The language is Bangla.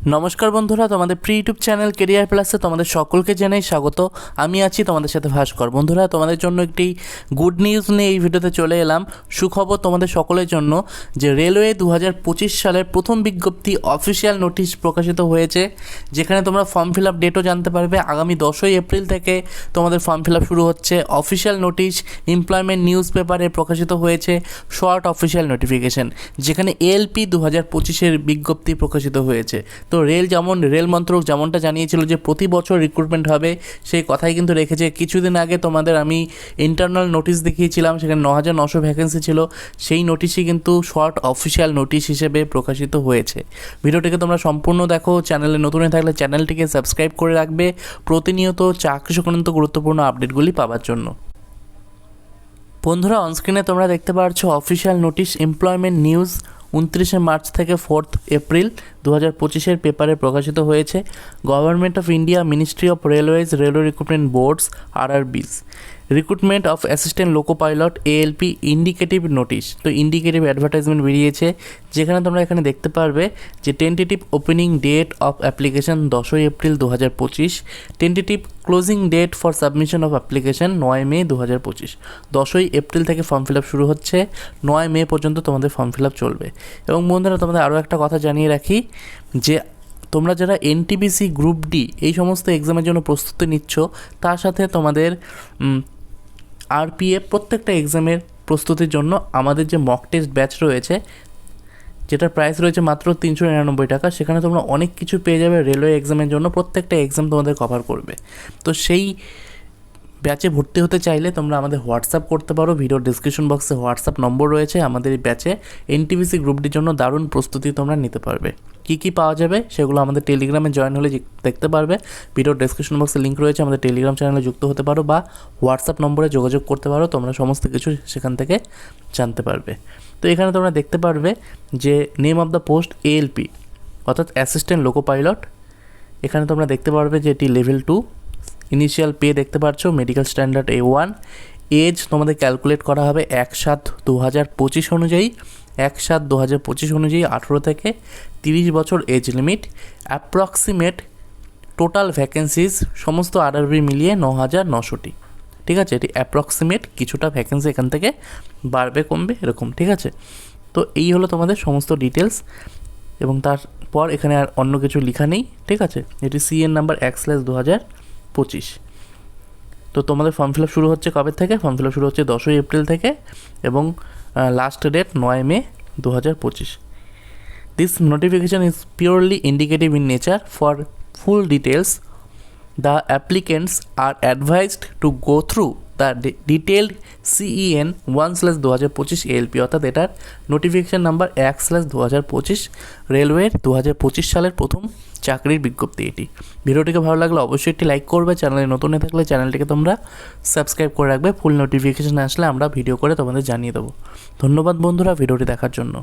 নমস্কার বন্ধুরা, তোমাদের প্রি ইউটিউব চ্যানেল কেরিয়ার প্লাসে তোমাদের সকলকে জানাই স্বাগত। আমি আছি তোমাদের সাথে ভাস্কর। বন্ধুরা, তোমাদের জন্য একটি গুড নিউজ নিয়ে এই ভিডিওতে চলে এলাম। সুখবর তোমাদের সকলের জন্য যে রেলওয়ে দু হাজার পঁচিশ সালের প্রথম বিজ্ঞপ্তি অফিসিয়াল নোটিশ প্রকাশিত হয়েছে, যেখানে তোমরা ফর্ম ফিল আপ ডেটও জানতে পারবে। আগামী দশই এপ্রিল থেকে তোমাদের ফর্ম ফিল আপ শুরু হচ্ছে। অফিসিয়াল নোটিশ এমপ্লয়মেন্ট নিউজ পেপারে প্রকাশিত হয়েছে শর্ট অফিসিয়াল নোটিফিকেশন যেখানে এলপি দু হাজার পঁচিশের বিজ্ঞপ্তি প্রকাশিত হয়েছে। তো রেল যেমন, রেল মন্ত্রক যেমনটা জানিয়েছিল যে প্রতি বছর রিক্রুটমেন্ট হবে, সেই কথাই কিন্তু রেখেছে। কিছুদিন আগে তোমাদের আমি ইন্টারনাল নোটিশ দেখিয়েছিলাম, সেখানে ন হাজার নশো ভ্যাকেন্সি ছিল। সেই নোটিশই কিন্তু শর্ট অফিসিয়াল নোটিশ হিসেবে প্রকাশিত হয়েছে। ভিডিওটিকে তোমরা সম্পূর্ণ দেখো চ্যানেলে নতুন হয়ে থাকলে চ্যানেলটিকে সাবস্ক্রাইব করে রাখবে। প্রতিনিয়ত চাকরি সংক্রান্ত গুরুত্বপূর্ণ আপডেটগুলি পাওয়ার জন্য। বন্ধুরা অনস্ক্রিনে তোমরা দেখতে পাচ্ছ অফিসিয়াল নোটিশ এমপ্লয়মেন্ট নিউজ উনত্রিশে মার্চ থেকে ফোর্থ এপ্রিল। দু হাজার পঁচিশের পেপারে প্রকাশিত হয়েছে government of India ministry of railways railway recruitment boards RRBs recruitment of assistant loco pilot ALP indicative notice তো ইন্ডিকেটিভ অ্যাডভার্টাইজমেন্ট বেরিয়েছে, যেখানে তোমরা এখানে দেখতে পারবে যে tentative opening date of application দশই এপ্রিল দু হাজার পঁচিশ tentative closing date for submission of application নয় মে দু হাজার পঁচিশ। দশই এপ্রিল থেকে ফর্ম ফিল আপ শুরু হচ্ছে, নয় মে পর্যন্ত তোমাদের ফর্ম ফিল আপ চলবে। এবং বন্ধুরা, তোমাদের আরও একটা কথা জানিয়ে রাখি যে তোমরা যারা এনটিবিসি গ্রুপ ডি এই সমস্ত এক্সামের জন্য প্রস্তুতি নিচ্ছ, তার সাথে তোমাদের আরপিএফ প্রত্যেকটা এক্সামের প্রস্তুতির জন্য আমাদের যে মক টেস্ট ব্যাচ রয়েছে, যেটার প্রাইস রয়েছে মাত্র তিনশো নিরানব্বই টাকা, সেখানে তোমরা অনেক কিছু পেয়ে যাবে রেলওয়ে এক্সামের জন্য, প্রত্যেকটা এক্সাম তোমাদের কভার করবে। তো সেই ব্যাচে ভর্তি হতে চাইলে তোমরা আমাদের হোয়াটসঅ্যাপ করতে পারো ভিডিও ডিসক্রিপশন বক্সে হোয়াটসঅ্যাপ নম্বর রয়েছে আমাদের এই ব্যাচে এনটিভিসি গ্রুপটির জন্য দারুণ প্রস্তুতি তোমরা নিতে পারবে। কী কী পাওয়া যাবে সেগুলো আমাদের টেলিগ্রামে জয়েন হলে দেখতে পারবে। ভিডিও ডিসক্রিপশন বক্সে লিঙ্ক রয়েছে, আমাদের টেলিগ্রাম চ্যানেলে যুক্ত হতে পারো বা হোয়াটসঅ্যাপ নম্বরে যোগাযোগ করতে পারো, তোমরা সমস্ত কিছু সেখান থেকে জানতে পারবে। তো এখানে তোমরা দেখতে পারবে যে name of the post ALP অর্থাৎ অ্যাসিস্ট্যান্ট লোকো পাইলট এখানে তোমরা দেখতে পারবে যে এটি লেভেল টু ইনিশিয়াল পে দেখতে পাচ্ছ medical standard A one age তোমাদের ক্যালকুলেট করা হবে এক সাত দু হাজার পঁচিশ অনুযায়ী। এক সাত দু হাজার পঁচিশ অনুযায়ী আঠেরো থেকে তিরিশ বছর age limit approximate total vacancies সমস্ত আরআরবি মিলিয়ে ন হাজার নশোটি। ঠিক আছে? এটি অ্যাপ্রক্সিমেট কিছুটা ভ্যাকেন্সি এখান থেকে বাড়বে, কমবে, এরকম, ঠিক আছে? তো এই হলো তোমাদের সমস্ত ডিটেলস এবং তারপর এখানে আর অন্য কিছু লেখা নেই, ঠিক আছে? এটি সিএন নাম্বার এক স্ল্যাশ দু হাজার পঁচিশ। তো তোমাদের ফর্ম ফিল আপ শুরু হচ্ছে কবে থেকে? ফর্ম ফিল আপ শুরু হচ্ছে দশই এপ্রিল থেকে এবং লাস্ট ডেট নয় মে দু হাজার পঁচিশ। This notification is purely indicative in nature for full details the applicants are advised to go through the detailed E one slash দু হাজার পঁচিশ এলপি অর্থাৎ এটার নোটিফিকেশান নাম্বার এক স্ল্যাশ দু হাজার পঁচিশ রেলওয়ের দু হাজার পঁচিশ সালের প্রথম চাকরির বিজ্ঞপ্তি এটি। ভিডিওটিকে ভালো লাগলে অবশ্যই একটি লাইক করবে, চ্যানেলে নতুন হয়ে থাকলে চ্যানেলটিকে তোমরা সাবস্ক্রাইব করে রাখবে ফুল নোটিফিকেশান আসলে আমরা ভিডিও করে তোমাদের জানিয়ে দেবো। ধন্যবাদ বন্ধুরা ভিডিওটি দেখার জন্য।